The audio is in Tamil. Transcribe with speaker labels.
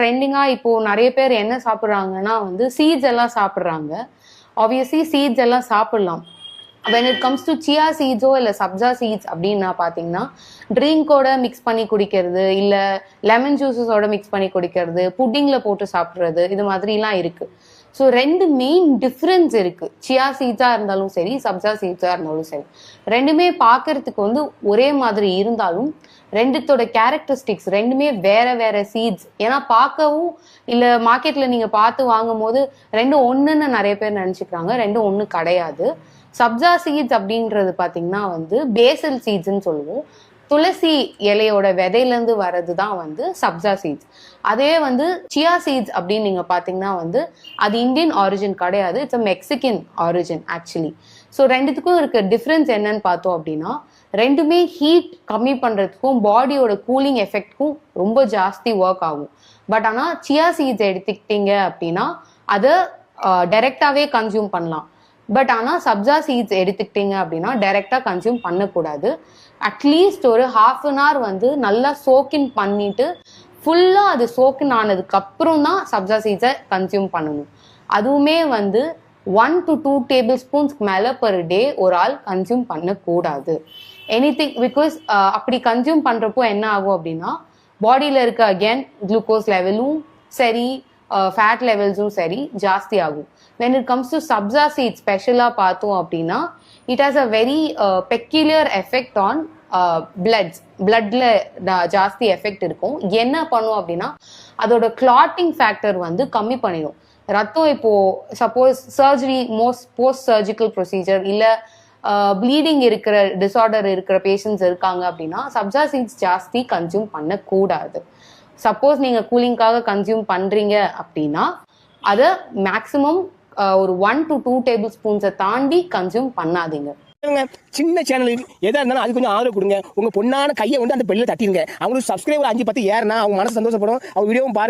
Speaker 1: ட்ரெண்டிங்காக இப்போ நிறைய பேர் என்ன சாப்பிட்றாங்கன்னா வந்து சீட்ஸ் எல்லாம் சாப்பிட்றாங்க. ஆப்வியஸ்லி சீட்ஸ் எல்லாம் சாப்பிடலாம். When it comes to chia சீட்ஸோ இல்லை சப்ஜா சீட்ஸ் அப்படின்னா பார்த்தீங்கன்னா ட்ரிங்கோட மிக்ஸ் பண்ணி குடிக்கிறது இல்லை லெமன் ஜூஸஸோட மிக்ஸ் பண்ணி குடிக்கிறது புட்டிங்கில் போட்டு சாப்பிட்றது இது மாதிரிலாம் இருக்குது ஸோ ரெண்டு மெயின் டிஃப்ரென்ஸ் இருக்கு. சியா சீட்ஸாக இருந்தாலும் சரி சப்ஜா சீட்ஸாக இருந்தாலும் சரி. ரெண்டுமே பார்க்கறதுக்கு வந்து ஒரே மாதிரி இருந்தாலும் ரெண்டுத்தோட கேரக்டரிஸ்டிக்ஸ் ரெண்டுமே வேற வேற சீட்ஸ் ஏன்னா பார்க்கவும் இல்லை மார்க்கெட்டில் நீங்கள் பார்த்து வாங்கும் போது ரெண்டும் ஒன்றுன்னு நிறைய பேர் நினச்சிக்கிறாங்க ரெண்டும் ஒன்று கிடையாது. சப்ஜா சீட்ஸ் அப்படின்றது பார்த்தீங்கன்னா வந்து பேசல் சீட்ஸ்ன்னு சொல்லுவோம். துளசி இலையோட விதையிலேருந்து வர்றது தான் வந்து சப்ஜா சீட்ஸ் அதே வந்து சியா சீட்ஸ் அப்படின்னு நீங்கள் பார்த்தீங்கன்னா வந்து அது இந்தியன் ஆரிஜின் கிடையாது. It's a Mexican origin actually so ரெண்டுத்துக்கும் இருக்க டிஃப்ரென்ஸ் என்னன்னு பார்த்தோம் அப்படின்னா ரெண்டுமே ஹீட் கம்மி பண்ணுறதுக்கும் பாடியோட கூலிங் எஃபெக்ட்க்கும் ரொம்ப ஜாஸ்தி ஒர்க் ஆகும். பட் ஆனால் சியா சீட்ஸ் எடுத்துக்கிட்டீங்க அப்படின்னா அதை டைரெக்டாகவே கன்சியூம் பண்ணலாம். பட் ஆனால் சப்ஜா சீட்ஸ் எடுத்துக்கிட்டீங்க அப்படின்னா டைரெக்டாக கன்சியூம் பண்ணக்கூடாது. அட்லீஸ்ட் ஒரு ஹாஃப் அன் ஹவர் வந்து நல்லா சோக்கின் பண்ணிட்டு ஃபுல்லாக அது சோக்கின் ஆனதுக்கப்புறம் தான் சப்ஜா சீட்ஸை கன்சியூம் பண்ணணும். அதுவுமே வந்து ஒன் டு டூ டேபிள் ஸ்பூன்ஸ்க்கு மேலே பர் டே ஒரு ஆள் கன்சியூம் பண்ணக்கூடாது. எனி திங் பிகாஸ் அப்படி கன்சியூம் பண்ணுறப்போ என்ன ஆகும் அப்படின்னா பாடியில் இருக்க அகேன் குளுக்கோஸ் லெவலும் சரி ஃபேட் லெவல்ஸும் சரி ஜாஸ்தி ஆகும். When it comes to sabja seed ஸ்பெஷலாக பார்த்தோம் அப்படின்னா it has a very peculiar effect on bloods பிளட்ல ஜாஸ்தி எஃபெக்ட் இருக்கும். என்ன பண்ணும் அப்படின்னா அதோட கிளாட்டிங் ஃபேக்டர் வந்து கம்மி பண்ணிடும் ரத்தம் இப்போ suppose surgery most post surgical procedure இல்லை ப்ளீடிங் இருக்கிற டிசார்டர் இருக்கிற பேஷண்ட்ஸ் இருக்காங்க அப்படின்னா சப்ஜா சீட்ஸ் ஜாஸ்தி கன்சியூம் பண்ணக்கூடாது. சப்போஸ் நீங்கள் கூலிங்காக கன்சியூம் பண்ணுறீங்க அப்படின்னா அதை மேக்ஸிமம் ஒரு ஒன் டு டூ டேபிள் ஸ்பூன்ஸை தாண்டி கன்சியூம் பண்ணாதீங்க.
Speaker 2: சின்ன சேனலுக்கு எதா இருந்தாலும் அது கொஞ்சம் ஆதரவு கொடுங்க. உங்க பொண்ணான கையை வந்து அந்த பெல்ல தட்டிடுங்க அவங்களுக்கு சப்ஸ்கிரைபர் அஞ்சு பத்து ஏறனா அவங்க மனசு சந்தோஷப்படும். அவங்க வீடியோவும் பாருங்க.